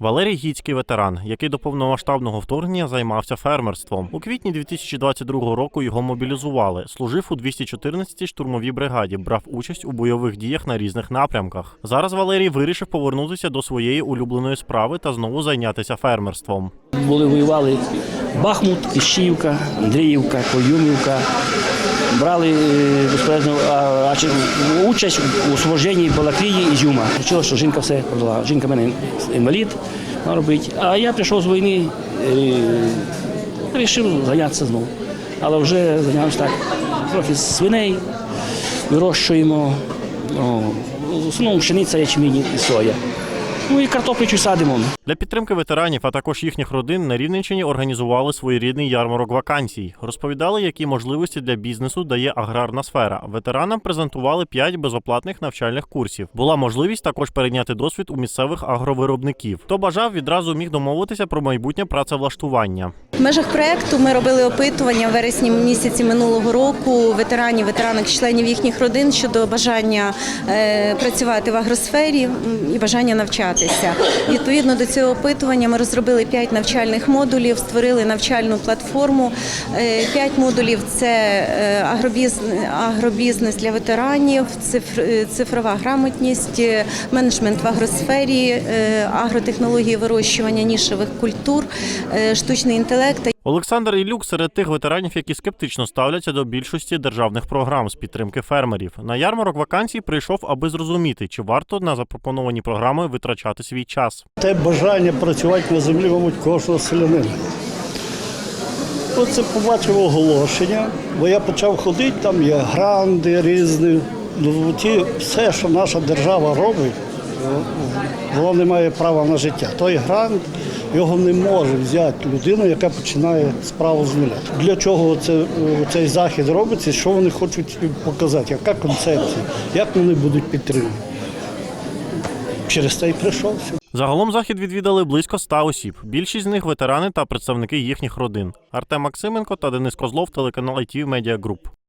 Валерій Гіцький ветеран, який до повномасштабного вторгнення займався фермерством. У квітні 2022 року його мобілізували. Служив у 214-й штурмовій бригаді, брав участь у бойових діях на різних напрямках. Зараз Валерій вирішив повернутися до своєї улюбленої справи та знову зайнятися фермерством. Були воювали Бахмут, Кищіївка, Андріївка, Коюмівка. Брали е, чи- участь у освобожденні Балаклії і Зюма. Чого, що жінка все продала. Жінка в мене інвалід, вона робить. А я прийшов з війни, вирішив зайнятися знову. Але вже зайнявся так. Трохи свиней вирощуємо. В основному пшениця, ячмінь і соя. Ну і картоплю садимо. Для підтримки ветеранів, а також їхніх родин на Рівненщині організували своєрідний ярмарок вакансій. Розповідали, які можливості для бізнесу дає аграрна сфера. Ветеранам презентували 5 безоплатних навчальних курсів. Була можливість також перейняти досвід у місцевих агровиробників. Хто бажав, відразу міг домовитися про майбутнє працевлаштування. В межах проекту ми робили опитування в вересні місяці минулого року ветеранів, ветеранок, членів їхніх родин щодо бажання е, працювати в агросфері і бажання навчатися. Відповідно до цього опитування ми розробили 5 навчальних модулів, створили навчальну платформу. Е, П'ять модулів це е, агробізнес, для ветеранів, цифрова грамотність, менеджмент в агросфері, агротехнології вирощування нішевих культур, штучний інтелект. Олександр Ілюк серед тих ветеранів, які скептично ставляться до більшості державних програм з підтримки фермерів. На ярмарок вакансій прийшов, аби зрозуміти, чи варто на запропоновані програми витрачати свій час. Те бажання працювати на землі, мабуть, кожного селянина. Оце побачив оголошення, бо я почав ходити, там є гранди різні. Ну, ті, все, що наша держава робить, воно не має права на життя. Той грант його не може взяти людина, яка починає справу з нуля. Для чого це, цей захід робиться, що вони хочуть показати, яка концепція, як вони будуть підтримувати. Через це й прийшовся. Загалом захід відвідали близько 100 осіб. Більшість з них ветерани та представники їхніх родин. Артем Максименко та Денис Козлов, телеканал ITV Media Group.